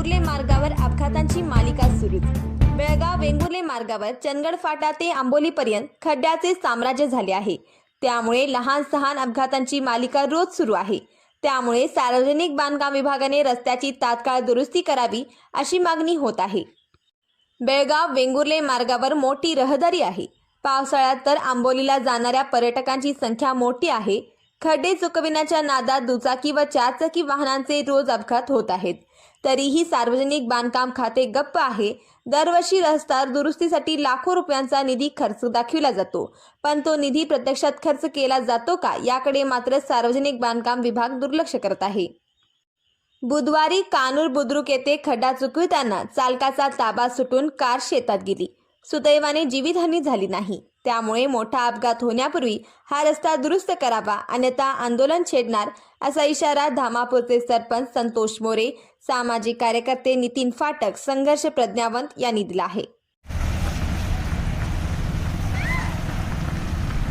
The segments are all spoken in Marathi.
वेंगुर्ले मार्गावर अपघातांची मालिका सुरूच. बेळगाव वेंगुर्ले मार्गावर चंदगड फाटा ते आंबोलीपर्यंत खड्ड्याचे साम्राज्य झाले आहे. त्यामुळे लहान सहान अपघातांची मालिका रोज सुरू आहे. त्यामुळे सार्वजनिक बांधकाम विभागाने रस्त्याची तात्काळ दुरुस्ती करावी अशी मागणी होत आहे. बेळगाव वेंगुर्ले मार्गावर मोठी रहदारी आहे. पावसाळ्यात तर आंबोलीला जाणाऱ्या पर्यटकांची संख्या मोठी आहे. खड्डे चुकविण्याच्या नादात दुचाकी व चारचाकी वाहनांचे रोज अपघात होत आहेत. तरीही सार्वजनिक बांधकाम खाते गप्प आहे. दरवर्षी रस्ता दुरुस्तीसाठी लाखो रुपयांचा निधी खर्च दाखविला जातो. पण तो निधी प्रत्यक्षात खर्च केला जातो का याकडे मात्र सार्वजनिक बांधकाम विभाग दुर्लक्ष करत आहे. बुधवारी कानूर बुद्रुक येथे खड्डा चुकविताना चालकाचा ताबा सुटून कार शेतात गेली. सुदैवाने जीवितहानी झाली नाही. त्यामुळे मोठा अपघात होण्यापूर्वी हा रस्ता दुरुस्त करावा अन्यथा आंदोलन छेडणार असा इशारा धामापूरचे सरपंच संतोष मोरे सामाजिक कार्यकर्ते नितीन फाटक संघर्ष प्रज्ञावंत यांनी दिला आहे.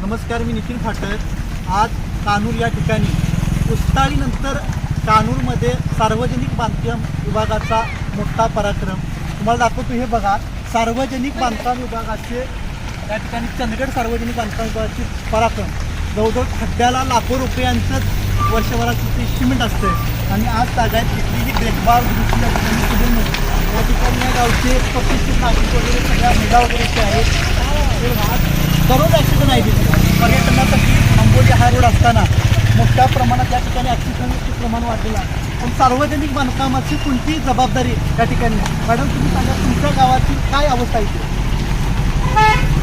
नमस्कार मी नितीन फाटक. आज कानूर या ठिकाणी उस्ताळीनंतर कानूरमध्ये सार्वजनिक बांधकाम विभागाचा मोठा पराक्रम. तुम्हाला दाखवतो हे बघा सार्वजनिक बांधकाम विभागाचे या ठिकाणी चंदगड सार्वजनिक बांधकामची पराक्रम. जवळजवळ खड्ड्याला लाखो रुपयांचं वर्षभराचं ते सिमेंट असतं आणि आज तागायत तिथली जी देखभाल दुरुस्ती या ठिकाणी केली नाही या ठिकाणी या गावचे पस्तीस नागरिक वगैरे सगळ्या महिला वगैरे जे आहेत दररोज ॲक्सिडंट आहे तिथे. पर्यटनासाठी आंबोली हा रोड असताना मोठ्या प्रमाणात या ठिकाणी ॲक्सिडंटचे प्रमाण वाढलेलं आहे. पण सार्वजनिक बांधकामाची कोणतीही जबाबदारी या ठिकाणी मॅडम तुम्ही सांगा तुमच्या गावाची काय अवस्था आहे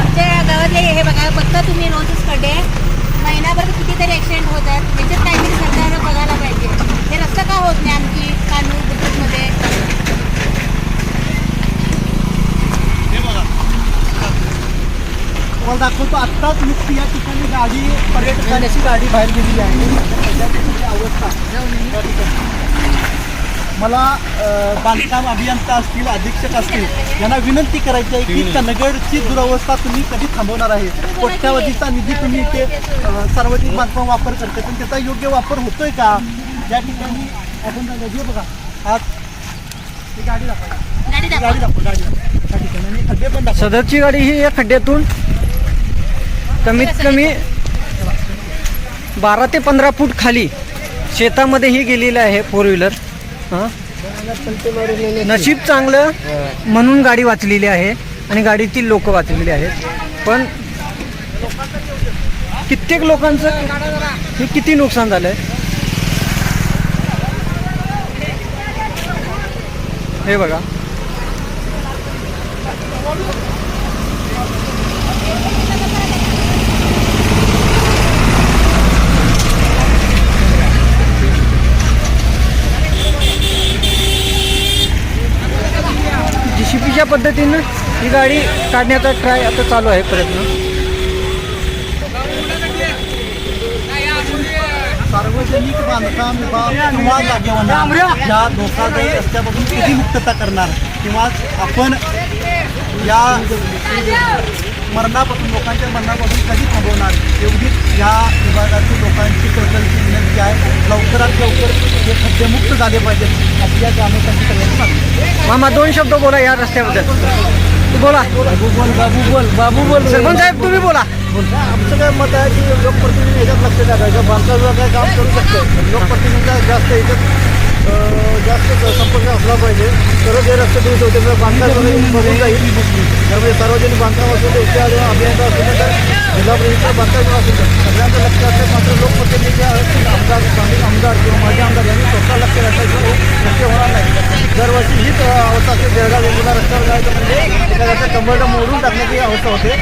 आमच्या गावातले हे बघा फक्त तुम्ही रोजच खड्डे महिनाभर कितीतरी ॲक्सिडेंट होतात याच्यात काहीतरी सरकारनं बघायला पाहिजे. हे रस्ता का होत नाही आमची कानूर बुद्रुकमध्ये हे तुम्हाला दाखवतो आत्ताच नुकती या ठिकाणी गाडी पर्यटकांची गाडी बाहेर गेलेली आहे. अवस्था. मला बांधकाम अभियंता असतील अधीक्षक असतील यांना विनंती करायची आहे की चंदगडची दुरवस्था तुम्ही कधी थांबवणार आहे? कोट्यावधीचा निधी तुम्ही इथे सार्वजनिक बांधकाम वापर करते पण त्याचा योग्य वापर होतोय का? या ठिकाणी आपण हे बघा आज ही गाडी दाखवा. गाडी दाखवा. गाडी ठिकाणी. खड्डे पण दाखवा. सदरची गाडी ही या खड्ड्यातून कमीत कमी बारा ते पंधरा फूट खाली शेतामध्ये ही गेलेली आहे फोर व्हीलर. हां? नशीब चांगलं म्हणून गाडी वाचलेली आहे आणि गाडीतील लोक वाचलेली आहेत. पण कित्येक लोकांचं हे किती नुकसान झालंय? हे बघा. पद्धतीनं ही गाडी काढण्याचा ट्राय आता चालू आहे प्रयत्न. सार्वजनिक बांधकाम विभाग किंवा जागेवाना या धोकादायी रस्त्यापासून कधी मुक्तता करणार? किंवा आपण या मरणापासून लोकांच्या मरणापासून कधी थांबवणार? एवढीच या विभागातील लोकांची कळकळीची विनंती आहे. लवकरात लवकर हे खड्डेमुक्त झाले पाहिजेत. आपल्या ग्रामस्थांची सगळ्यांनी मामा दोन शब्द बोला या रस्त्याबद्दल. बोला. बाबू बोल बाबू बोल बाबू बोल सरपंच साहेब तुम्ही बोला. आमचं काय मत आहे की लोकप्रतिनिधी याच्यात लक्ष टाकायचं. बांधकाम काय काम करू शकतो. लोकप्रतिनिधीचा जास्त याच्यात जास्त संपर्क असला पाहिजे. तरच हे रस्ते दूर होते बांधकाम बघून जाईल. त्यामुळे सार्वजनिक बांधकाम असू दे इथे अभियंता असेल तर जिल्हा परिषद बांधकाम असू असेल तर सगळ्यांचं लक्ष असतं. मात्र लोकप्रतिनिधी जे आहेत आमदार स्थानिक आमदार किंवा माजी आमदार यांनी स्वतः लक्ष घातल्याशिवाय शक्य होणार नाही. दरवर्षी हीच अवस्था असते जळगाव वेगवेगळ्या रस्त्यावर जायचं म्हणजे एखाद्याचा कंबरडं मोडून टाकण्याची अवस्था होते.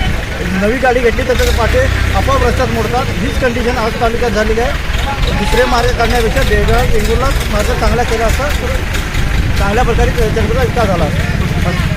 नवी गाडी घेतली तर त्याचे पाटे आपोआप रस्त्यात मोडतात. हीच कंडिशन आज तालुक्यात झालेली आहे. दुसरे मार्ग काढण्यापेक्षा बेळगाव वेंगुर्ला मार्ग चांगला केला असता चांगल्या प्रकारे त्यांचा विकास झाला असता.